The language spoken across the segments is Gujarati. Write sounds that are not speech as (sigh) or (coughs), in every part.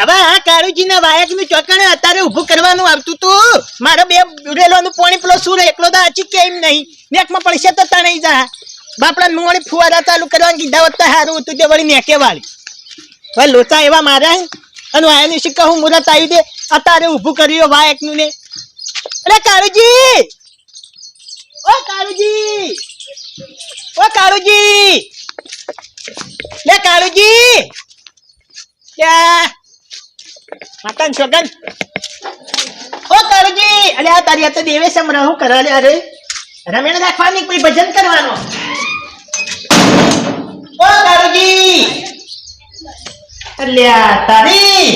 હવે આ કાળુજીના વાયકનું ચોકણે અત્યારે ઊભું કરવાનું આવતું તું. મારો બે ઉડેલોનું પાણી પેલો સુર એકલો તો આચી કેમ નહીં? નેકમાં પડશે તો તણાઈ જા. બાપડા મુવાણી ફુવારા ચાલુ કરવાનું કીધા હોત તો સારું હતું, તે વળી નેકે વાળી. હવે લોચા એવા મારા અને વાયાની શીખા હું મુરત આવી દે. અત્યારે ઊભું કર્યું વાયકનું ને. કાળુજી! ઓ કાળુજી! ઓ કાળુજી! લે કાળુજી! લ્યા માતાન છોકન ઓ કાળુજી અલે આ તારી તો દેવે સમરા હું કરાલે અરે રમેણ રાખવાની કોઈ ભજન કરવાનો? ઓ કાળુજી અલ્યા તારી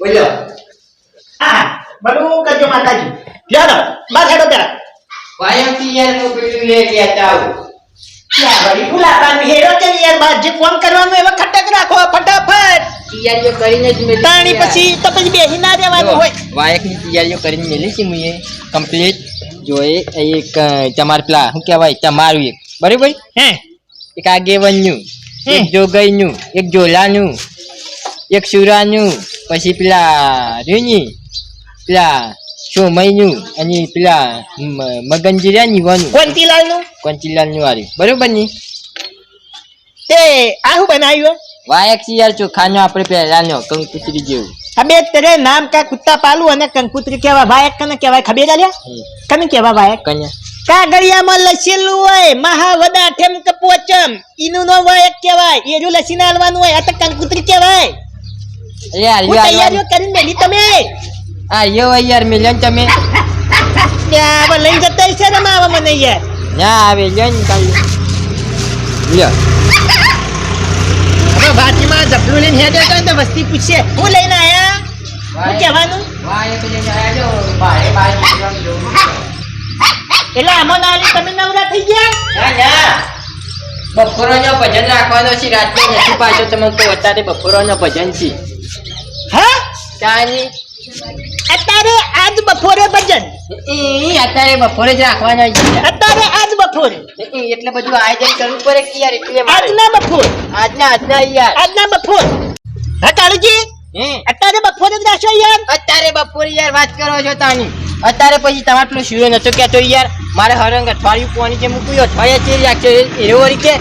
બોલો. હા બડું કરજો માતાજી. લ્યો બાર હેડો પેલા યાર આવું છે ને યાર બાર યાર. એક અ, તમાર પેલા શું કહેવાય? તમારું એક. બરાબર? હે. એક આગેવન્યું. એક જોગઈનું એક જોલાનું એક સુરાનું પછી પેલા રીની પેલા સોમઈનું અને પેલા મ- મગનજીરાની વાનું. કોંતીલાલનું કોંચીલાલનું વાળું બરોબરની? તે આ શું બનાવ્યું? વાયક યાર ચોખાનો આપણે પહેલાનો કંકુતરી જેવું. હવે તેરે નામ કા કુત્તા પાલુ અને કંકુત્રી કેવા વાયક કને કહેવાય ખબર આલ્યા. કને કેવા વાયક? કન્યા કાગળિયામાં લસેલું હોય મહાવદા ઠેમ કે પોચમ. ઈનું નો વાયક કેવાય એરું લસીને આલવાનું હોય આ તો કંકુત્રી કેવાય. અરે યાર હું કરીને મેલી તમે? આ યો યાર મિલન તમે. ત્યાં લઈને જતા હશે ને આવા મને યાર? ના આવે લ્યો ને કાલ. લ્યો. હવે ભાતીમાં જબલું લઈને હેડે તો તો વસ્તી પૂછશે. હું લઈને આયા? શું કહેવાનું. એટલે આમાં ના તમે નવરા થઈ ગયા? ના ના. બપોરનો ભજન રાખવાનો છે રાત્રે નથી પાછો. તમે તો અત્યારે બપોરોનો ભજન છે. હા? ત્યાંની અત્યારે આજ બપોરે ભજન અત્યારે બપોરે જ રાખવાનો છે અત્યારે આજ બપોરે એટલે બધું આયોજન કરવું પડે કે યાર એટલે આજના બપોર આજના આજના યાર આજના બપોર હા કાળુજી અત્યારે બપોરે જ રાખશો યાર અત્યારે બપોરે યાર વાત કરો છો તાની અત્યારે પછી તમારે પેલો શિરો નતો કહેતો યાર મારે હરંગ અઠવાડિયું પોણી જે મૂક્યું અઠવાડિયા ચેરી રાખજો એવો રીતે કે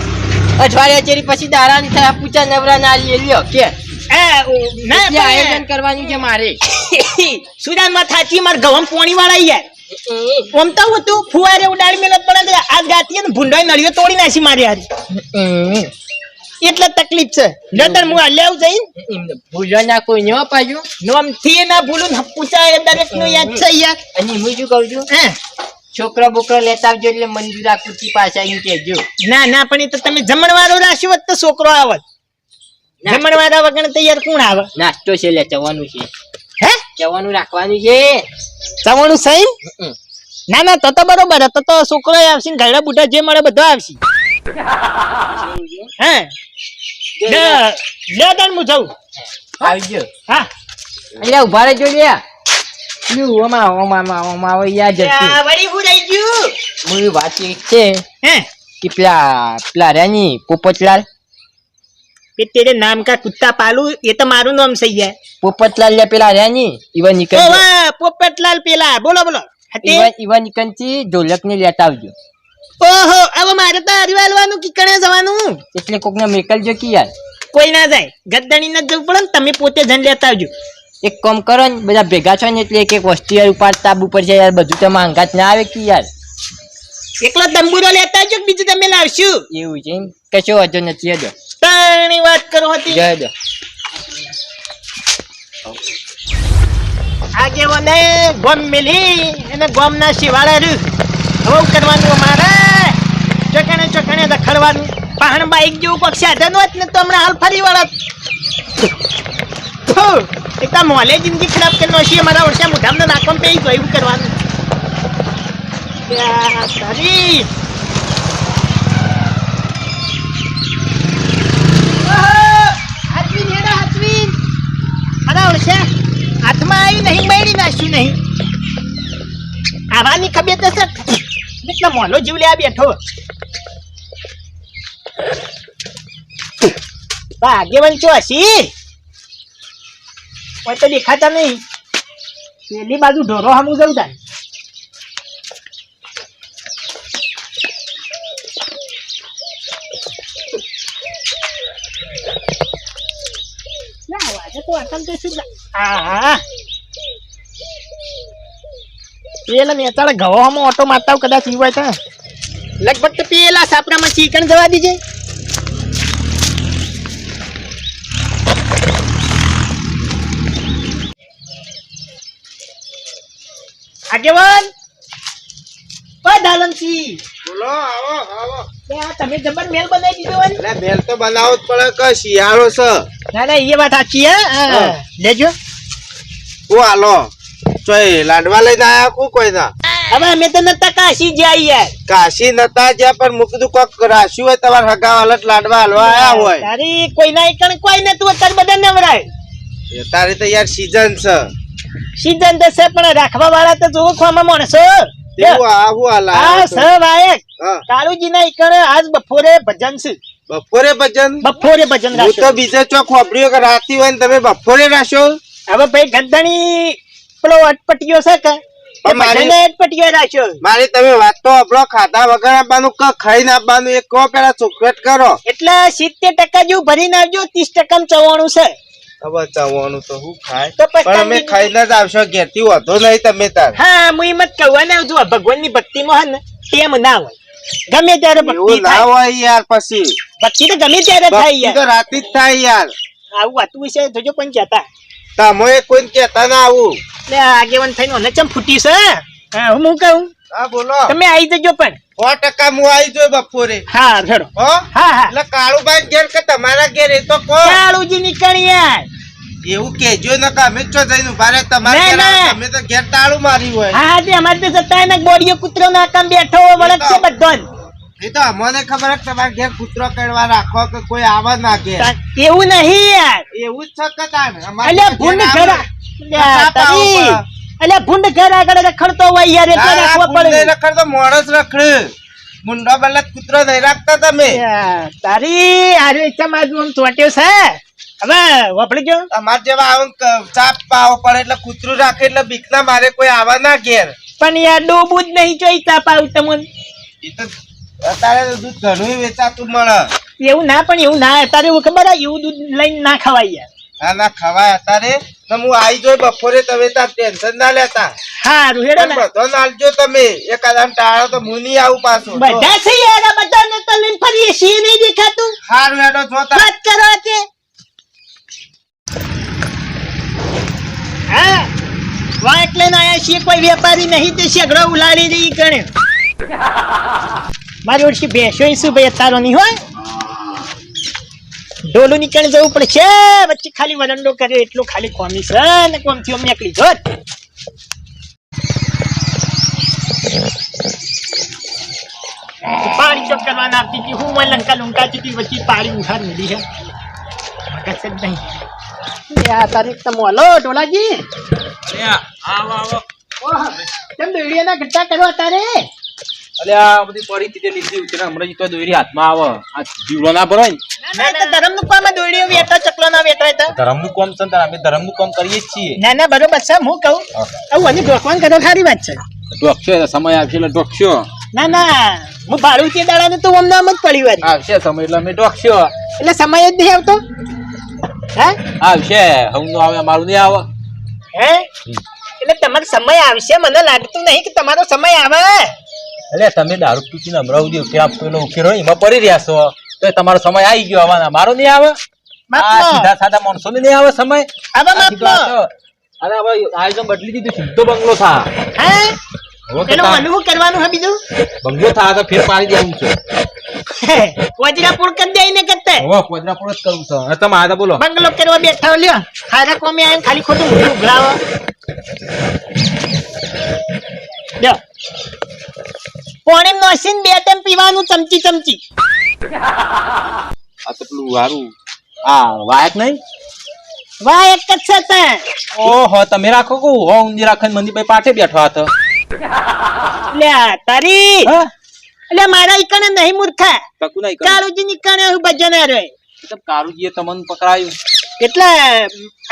અઠવાડિયા ચેરી પછી દારાની થયા પૂછા નવરા ના લ્યો કે આયોજન કરવાનું છે મારે. (coughs) સુદાનમાં થાચી માર ગવમ પોણી વાળા યાર ઓમ તો હું તું ફુવારે ઉડાડી મેલત પણ આજ ગાતી ને ભૂંડોય નળીઓ તોડી નાખી મારી હારી. એટલે તકલીફ છે. નતર હું આ લેવ જઈને. ભૂલો ના કોઈ ન પાડ્યું નોમથી ના ભૂલું પૂછાય દરેકનું યાદ છે યાર. અને હું શું કહું છું? હે? છોકરો બોકરો લેતા આવજો એટલે મંજુરા કુર્તી પાછા એમ કહેજો. ના ના પણ એ તો તમે જમણવાળો રાખ્યો હોત તો છોકરો આવત. ના. વગર તૈયાર કોણ આવે? નાસ્તો છે લે જવાનું છે. હે? ચવાનું રાખવાનું છે. જવાનું સહી ના ના તો તો બરોબર તો તો છોકરો આવશે ઘરડા બુઢા જે મળે બધો આવશે. હે? લે લે તાણ હું જાઉં. આવજો હા. અહીંયા ઊભા રહેજો લે લ્યુ, ઓમાં ઓમાં ઓમાં ઓમાં આવે યાર જતું વળી હું રહી ગયું. મૂળ વાત છે હે? કે પેલા પેલા રેની પોપટલાલ કે તેરે નામ કા કુત્તા પાલુ એ તો મારું નામ સહી છે પોપટલાલ લે પેલા રાની ઈવન ઓ નીકળ વાહ પોપટલાલ પેલા. બોલો બોલો. ઈવા ઈવન ઈવન નીકળથી ઢોલક ને લેતા આવજો. ઓહો હવે મારે તો હરિવાલવાનું કિકણે જવાનું? એટલે કોકને મેકલજો કે યાર. કોઈ ના જાય. ગદ્દણી ના જવું પડે ને તમે પોતે જન લેતા આવજો. એક કામ કરો ને બધા ભેગા છો ને એટલે એક એક વસ્તુ યાર ઉપાડતા આબુ પર છે યાર બધું તો માંગાત ના આવે કે યાર. એકલો તંબુરો લેતા આવજો બીજું તમે લાવશું? એવું છે કશો વાંધો નથી હેડો. તાણી વાત કરો હતી? જય હેડો આગેવાને ગોમ મેલી અને ગોમ ના શિવાળે રહ્યું. હવે કરવાનું અમારે ચોકણે ચોકણે દખડવાનું પહાણ બાઈક જેવું કોઈક સાધન હોત ને તો હમણાં હાલ ફરી વળત. એક તો મોલે જિંદગી ખરાબ કરી નાખી અમારા વર્ષે મોઢામાં નાખવા પે એવું કરવાનું. તારી. ઓહો, હાથવીન હેડા હાથવીન. મારા વર્ષે આવી નહીં બૈડી નાખ્યું નહીં. આવાની ખબર તો સર એટલા મોલો જીવ લે બેઠો. ભાગ્યવન છો હસી? કોઈ તો દેખાતા નહીં. પેલી બાજુ ઢોરો સામું જવું થાય ના, વાગે તો આસામ તો શું હા, હા. પેલા નેતાળે ગવામાં ઓટો મારતા કદાચ ઈ હોય તો. લગભગ તો પેલા સાપરામાં ચીકણ જવા દીજે. આગેવાન! ઓ દાલમસિંહ બોલો આવો આવો. તમે જબર મેલ બનાવી દીધો હોય? એટલે મેલ તો બનાવવો જ પડે કે શિયાળો છે? ના ના એ વાત સાચી હે. લેજો. હું હાલો? ચોય લાડવા લઈને આયા કુ કોઈ ના હવે અમે તો નતા કાશી જાય યાર કાશી નતા જ્યાં પણ મૂકી દીધું કોક રાખ્યું હોય તમારા હગા વાલટ લાડવા હલવા આયા હોય. તારી કોઈ ના એકણ કોઈ નતું અત્યારે બધા નવરાય. એ તારી તો યાર સીઝન છે. સીઝન તો છે પણ રાખવા વાળા તો જોવો ખોમાં માણસો. ના બપોરે ભજન છે. બપોરે ભજન? હું તો બીજે ચોક ખોપડ્યો રાતી હોય ને તમે બપોરે રાશો? હવે ભાઈ ગદ્દાણી પેલો અટપટીયો છે કે? મારી- રાખ્યો મારી તમે વાત તો આપણો ખાધા વગર આપવાનું કે ખાઈને આપવાનું એક કહો પેલા ચોખવેટ કરો. એટલે સિત્તેર ટકા જેવું ભરીને આવજો ત્રીસ ટકા ચવાણું છે. હવે ચવાનું તો હું ખાય. પણ અમે તમે- ખાઈને જ આવશો ઘેરથી વધો નહીં તમે તાર. હા હું એમ જ કહું ને જો ભગવાનની ભક્તિ માં હે ને તેમ ના હોય. ગમે ત્યારે ભક્તિ ના હોય યાર પછી. ભક્તિ તો ગમે ત્યારે થાય તો રાતે જ થાય યાર. આવું વાતું વિશે જોજો પણ કહેતા. તમે કોઈ કેતા ના આવું. એટલે આગેવાન થઈને મને ચમ ફૂટી છે? હા હું કહું? હા બોલો. તમે આવી જજો પણ. સો ટકા હું આવી જોઈ બપોરે. હા હેડો હો? હા હા. એટલે કાળુભાઈ ઘેર કે તમારા ઘેર એ તો કો. કાળુજી નીકળી યાર એવું કેજો ને કે અમે નકા છો જઈને ભારે રહે તમારે. તમે તો ઘેર તાળું મારી હોય. હા તે અમારે તો જતા ને બોડીઓ કૂતરો ના કામ બેઠો વળક છે બધો. એ તો અમને ખબર છે તમારે ઘેર કૂતરો કરવા રાખો કે કોઈ આવે ના ઘેર. એવું નહીં યાર. એવું જ છે કે અલ્યા ઘેર ભૂંડ ઘર અલ્યા ભૂંડ આગળ રખડતો હોય યાર એટલે રાખવો પડે. રખડતો મોણસ રખડે. મુંડો બલ્લે કૂતરો નહીં રાખતા તમે. તારી આરે સમાજ આજુ ચોટ્યો છે. હવે વાપરી ગયો. અમાર જેવા આવું ક- ચાપ પાવો પડે એટલે કૂતરું રાખે એટલે બીક ના મારે કોઈ આવા ના ઘેર. પણ યાર ડૂબું જ નહીં જોઈ તાપ આવું તમને અત્યારે તો દૂધ ઘણું વેચાતું મળે. એવું ના પણ એવું ના અત્યારે એવું ખબર એવું દૂધ લઈને ના ખવાય ના ના ખવાય અત્યારે. તો હું આવી જોઈ બપોરે તમે તાર ટેન્શન ના લેતા. હારું હેડો પણ ને. બધો નાલજો તમે એક આદામ ટાળો તો હું નહીં આવું પાછું. બધા છે યાર બધાને તો લઈને ફરીએ છીએ નહીં દેખાતું. જોતા વાત કરો હા વાહ એટલે ના આયા છીએ કોઈ વેપારી નહીં તે શેગડો ઉલાડી રહી ગણે. મારી ઓળખી ભેંસો શું ભાઈ તારો નહીં હોય? ડોલું નીકળી જવું પડશે વચ્ચે ખાલી વરંડો કર્યો એટલું ખાલી કોમી છે. ને કોમથી અમને નીકળી જો પાણી ચોક કરવાના આપતી હતી. હું મને લંકા લુંકાતી હતી વચ્ચે પાણી ઉઠાર મળી છે. મગજ જ નહીં? તારીખ તમે. હલો ડોલાજી. ઓહ, કેમ દોડીઓના ગટ્ટા કરવા તારે અલે આ બધી પરિસ્થિતિ લીધી છે હમણાં તો દોરી હાથમાં આવે. આ જીવડો ના ભરાય ને. ના ના ધરમનું કામ આ વેટો ચકલો ના વેટો તો. ધર્મનું કામ છે અમે ધર્મનું કામ કરીએ જ છીએ. ના ના બરોબર છે હું કહું. આવું હજી ઢોકવાન કરો સારી વાત છે. ઢોકશો સમય આવશે એટલે ઢોકશો ના ના હું ભાડું તે દાડાનું તો અમને આમ જ પડી વાર આવશે સમય એટલે અમે ઢોકશો એટલે સમય જ નહીં આવતો. હે? આવશે હમનું આવે અમારું નહીં આવે. હે? એટલે તમારો સમય આવશે મને લાગતું નહીં કે તમારો સમય આવે. એટલે તમે દારૂ પીને હમણાં સુધી ઉકેલા પેલો ઉકેલો એમાં પડી રહ્યા છો. તો તમારો સમય આવી ગયો આવવાના મારો નહીં આવે? સીધા સાદા માણસો નહીં આવે સમય? સીધો અરે હવે આયોજન બદલી દીધું સીધો બંગલો થા. કરવાનું હે બીજું? બંગલો થા તો ફેર પાડી દેવું છે. વજરાપુર કરી દે ને કરતે. હવે કોદરાપુર જ કરું છું. તમે આ બોલો. બંગલો કરવા બેઠા લ્યો. હારા કોમે આવીને ખાલી ખોટું ઉઘરાવો લ્યો. પોણી નોસીને બે ટાઈમ પીવાનું ચમચી ચમચી. આ તો પેલું હારું. આ વાયક નહીં? વાયક જ છે તે. ઓહો તમે રાખો કો હો ઊંધી રાખન મંદીભાઈ પાછે બેઠો હતો. લે તારી. એટલે મારા ઈકણે નહીં મૂર્ખા તકુ નહીં કાળુજી નીકણે હું ભજન રે તો કારુજીએ તમને પકડાયું. એટલે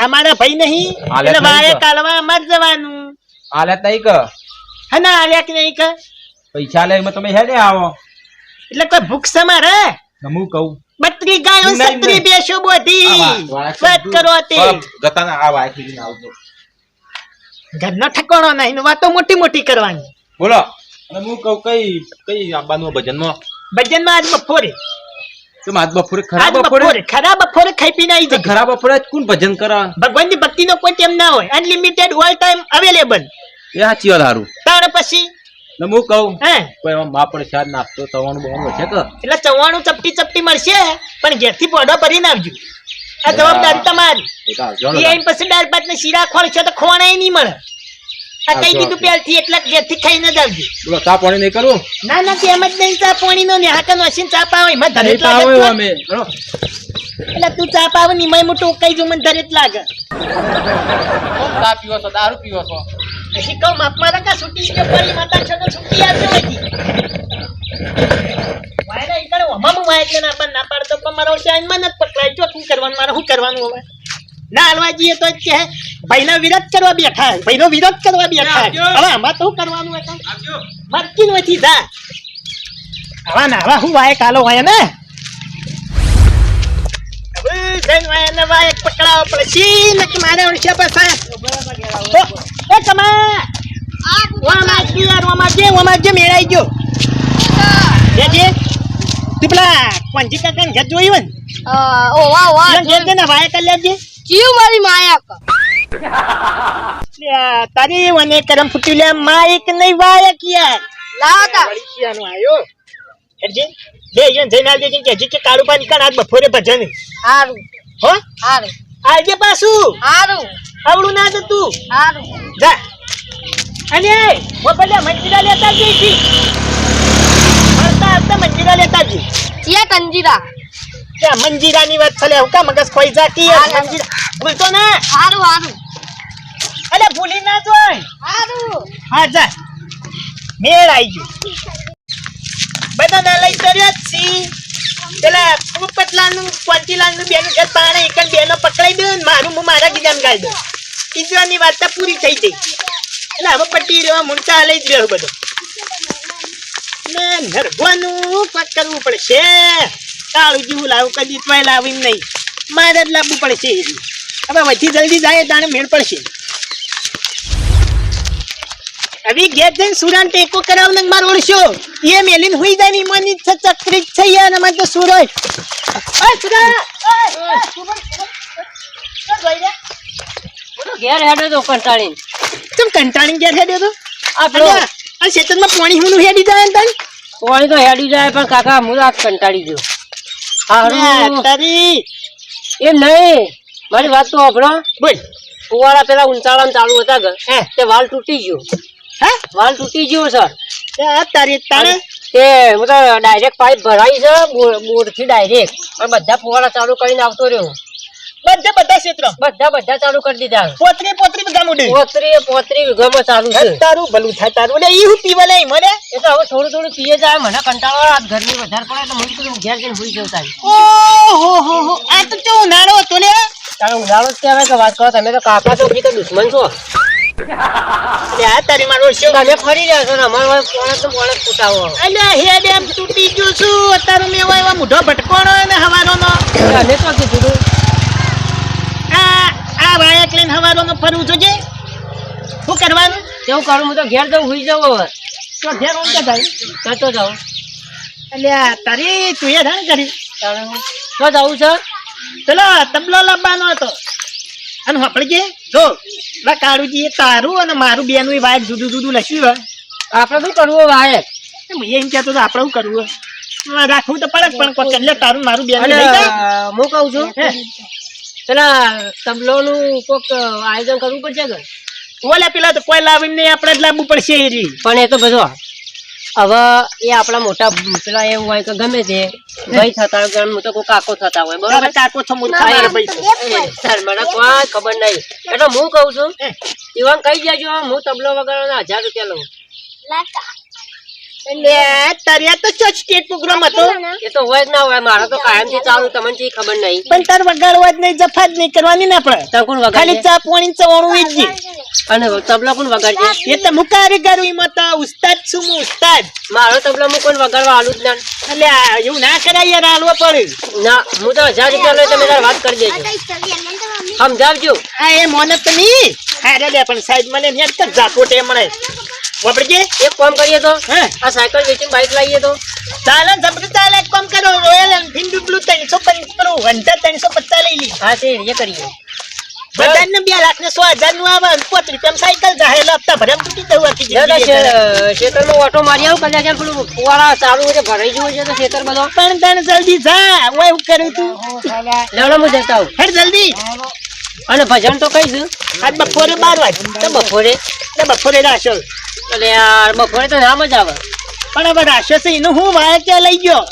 અમારા ભાઈ નહીં. એટલે વાયક કાલવા અમાર જવાનું. હાલત નહીં કે હા ના આલ્યા કે નહીં કે પૈસા લઈને તમે હેડે આવો. એટલે કોઈ ભૂખ સમા રે હું કહું? બત્રી ગાયો. સત્રી બેસો બોધી. વાત- કરો તે. ગતાના આ વાખી ને આવજો ઘરનો ઠકોણો નહીં વાતો મોટી મોટી કરવાની. બોલો. અને હું કહું કઈ કઈ આવવાનું ભજનમાં? ભજનમાં આજ બપોરે. તો આજ બપોરે ખરાબ બપોરે? બપોરે બપોરે ખાઈ પીને આવી જજો ખરાબ બપોરે કોણ ભજન કરે ભગવાનની ભક્તિનો કોઈ ટેમ ના હોય. અનલિમિટેડ ઓલ ટાઈમ અવેલેબલ એ સાચી વાત સારું તાણ પછી? હું કહું હે? કોઈ મા પ્રસાદ નાસ્તો થવાનું બવાનું હશે કે? એટલે ચવાણું ચપટી ચપટી મળશે પણ ઘેરથી પોડો ભરીને આવજો આ જવાબદારી તમારી. એ ને. પછી દાળ ભાત ને શીરા ખોળશો તો ખોવાણાય નહીં મળે. આ કઈ કીધું દીધું પહેલથી એટલા ઘેરથી ખાઈને જ આવજો. બોલો ચા પાણી નહીં કરવું ના ના તેમ જ નહીં ચા પાણીનો ને હાકન વસીને ચા પાવ એમાં ધરે અમે. એટલે તું ચા પાવની મય મોટું કઈ જો મને ધરે જ લાગે. ચા પીવો છો દારૂ પીવો છો? પછી કહું માપ મારા કા છૂટી કે પરી માતા છો તો છૂટી આવજો હતી વાયરા ઈ કરે હમામું વાય એટલે ના પણ ના પાડતો પણ મારો શાઈનમાં નથી પકડાય. જો શું કરવાનું મારે શું કરવાનું હવે? ના હલવા જઈએ તો જ કે ભાઈનો વિરોધ કરવા બેઠા ભાઈનો વિરોધ કરવા બેઠા. હવે આમાં તો શું કરવાનું હતા મરકી નથી જા. આવા ના આવા હું વાય કાલો વાય ને? હવે જઈને વાય ને વાય પકડાવો પડશે ને મારે ઓળખ્યા પાછા ઓ, એ કમા વામાં જ યાર વામાં જે વામાં જે મેળાઈ ગયો જે તું પેલા કોંજી કાકાને ઘર જોયું ને ઓવા વાહ એમ ઘેર ને વાય કરી લેજે જીવ મારી માયા તારી વને કરમ ફૂટી લે માઈક નહીં વાય કિયા લાવતા આયો. હેડજે. બે જણ જઈને આવજો કે હજી કે કાળુ પાણી કાઢ આજ બપોરે ભજન. હારું. હો? હારું. આજે પાછું. હારું. આવડું ના જતું. હારું. જા. અને ઓ પેલા મંજીરા લેતા જઈ છી. ફરતા ફરતા મંજીરા લેતા જઈ. ચિયા કંજીરા કે મંજીરાની વાત ચાલે હું કા મગજ ખોઈ જાતી હા, હે, મંજીરા ભૂલતો ના? હારું હારું. અલે ભૂલી ના જોય. હારું. હા જા. મેળ આવી ગયો. બધા ના લઈ તર્યા છી. પેલા પોપટલાલનું કોંતીલાલનું બેન ઘર પાણે એક બેનો પકડાઈ દો ને મારું, હું મારા ગીજાને ગાઈ દઉં. ઈજવાની વાત તો પૂરી થઈ ગઈ. એટલે હવે પટ્ટી રેવા મૂળતા લઈ જ રહ્યો બધો. ને નરગવાનું પાક કરવું પડશે. કાળું જેવું લાવું, કદી તોય લાવીને નહીં. મારે જ લાવવું પડશે હવે વધી જલ્દી જાય, તાણે મેળ પડશે. હવે ઘેર જઈને સુરાન ટેકો કરાવ ને માર ઓળશો એ મેલીન હુઈ જાય ને ઈમાની છ ચક્રી યાર અમાર તો સુરજ ઓય સુરા? ઘેર હેડો તો કંટાળી ચમ કંટાળીને ઘેર હેડ્યો તો। આપણો અલ્યા, આ ખેતરમાં પાણી હું હેડી જાય ને તાણ? પાણી તો હેડી જાય પણ કાકા હું આ કંટાળી ગયો હારું તારી એમ નહીં મારી વાત તો આપણો બોલ કુવાળા પેલા ઉંચાળા ચાલુ હતા તે વાલ તૂટી ગયો હે? વાલ તૂટી ગયો સર આ તારી તાણે એ હું તો ડાયરેક્ટ પાઇપ ભરાઈ છે બોરથી ડાયરેક્ટ પણ બધા ફુવારા ચાલુ કરીને આવતો રહ્યો. બધા બધા ક્ષેત્ર? બધા બધા ચાલુ કરી દીધા પોતરી પોતરી બધા મુડી? પોતરી પોતરી વીઘામાં ચાલુ છે. તારું ભલું થાય તારું. એ ઈ હું પીવા લઈ મને? એ તો હવે થોડું થોડું પીએ જાય મને કંટાળો. આ ઘરની વધારે પડે તો મને કીધું ઘેર જઈને ભૂલી જવું તારી. ઓહો હો હો. આ તો ચો ઉનાળો હતો ને? તારો ઉનાળો જ કહેવાય કે વાત કરો તમે તો કાકા તો કે દુશ્મન છો? લે તારી મારો શો ફરી રહ્યા છો ને અમારે પોણસ તો પોણસ ફૂટાવો અલ્યા હેડ એમ તૂટી ગયું છું. અત્યારે મેં એવો એવો મૂઢો ભટકોણો ને હવારોનો. અમે તો કીધું આ આ વાયક લઈને હવારોનો ફરવું જોજે શું કરવાનું? કેવું કરું હું તો ઘેર જઉં હુઈ જાઉં હવે. તો ઘેર ઊંઘ તો કરતો જાઉં. એટલે તારી તું એ ધાન કરી તો જવું છે. પેલો તબલો લાવવાનો હતો. અને આપણે જો પેલા કાળુજી તારું અને મારું બેનું એ વાયક જુદું જુદું લખ્યું હોય. આપણે શું કરવું વાયક? એમ કહેતો તો આપણે શું કરવું રાખવું તો પડે જ પણ એટલે તારું મારું બેનું હું કહું છું. પેલા તબલોનું કોક આયોજન કરવું પડશે કે? ઓલા પેલા તો કોઈ લાવીને નહીં આપણે જ લાવવું પડશે એ પણ એ તો બધો હવે એ આપણા મોટા પેલા એવું હોય કે ગમે તે ભાઈ થતા હોય ગમે તો કોઈ કાકો થતા હોય બરોબર? કાકો છો. સર મને કોઈ ખબર નહીં. એટલે હું કહું છું એવા કહી દેજો હું તબલો વગર હજાર રૂપિયા લઉં. લે તારે તો ચો સ્ટેટ પ્રોગ્રામ હતો. એ તો હોય જ ના હોય મારે તો કાયમથી ચાલુ તમને ચી ખબર નહીં. પણ તાર વગાડવા જ નહીં જફા જ નહીં કરવાની ને આપણે. તો કોણ ખાલી ચા પાણી ચવાણું વીજજી અને તબલા કોણ વગાડશે એ તો હું કારીગર એમાં તો ઉસ્તાદ છું હું ઉસ્તાદ. મારો તબલા હું કોણ વગાડવા આલું જ ના. એટલે એવું ના કરાય યાર પડે. ના હું તો હજાર રૂપિયા લઈ તમે તારે વાત કરી દેજો. સમજાવજો. આ એ મોનત તો નહીં લે પણ સાહેબ મને જાપોટે મળે વપડજે એક કામ કરીએ તો? હે? આ સાયકલ વેચીને બાઈક લાવીએ તો? ચાલે ને ચાલે એક કામ કરો. રોયલ એનફિલ્ડ બ્લુ ત્રણસો પંચરું હંડ્રેડ ત્રણસો પચાસ લઈ લી. હા તે એ કરીએ. બધાને બે લાખ ને સો હજારનું આવે અને પોત રૂપિયા સાયકલ જાય એટલે હપ્તા ભરે તૂટી જવું આખી ખેતરમાં ઓટો મારી આવું કદાચ પેલું ફુવારા ચાલુ છે ભરાઈ જવું છે તો ખેતર બધો. પણ તને જલ્દી જા હું હું કરું તું લેવડો હું જતા આવું. હેડ જલ્દી. અને ભજન તો કહીશું આજ બપોરે બાર વાગે. તો બપોરે તો બપોરે રાશો એટલે યાર બપોરે તો નામ જ આવે. પણ હવે રાશો છે એનું હું વાય ત્યાં લઈ ગયો.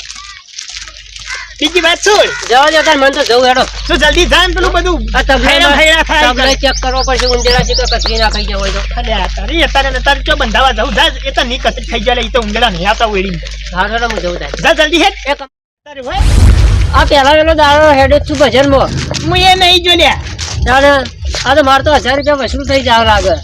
બીજી વાત શું? જવા દે તાર મન તો જવું હેડો. તો જલ્દી થાય પેલું બધું. તબલે ચેક કરવો પડશે ઉંદેરા છે તો કચરી ના ખાઈ જવાય તો. તારી અત્યારે ને તારે ક્યાં બંધાવા જાઉં જા એ તો ની કતરી ખાઈ જાય એ તો ઉંદેરા નહીં આવતા વેડી હા હેડો હું જવું જા જલ્દી હેડ. એક આ પહેલા વેલો દાડો હેડે છું ભજનમાં. હું એ નહીં જો લ્યા તારે આ તો મારે તો હજાર રૂપિયા વસૂલ થઈ જાવ લાગે?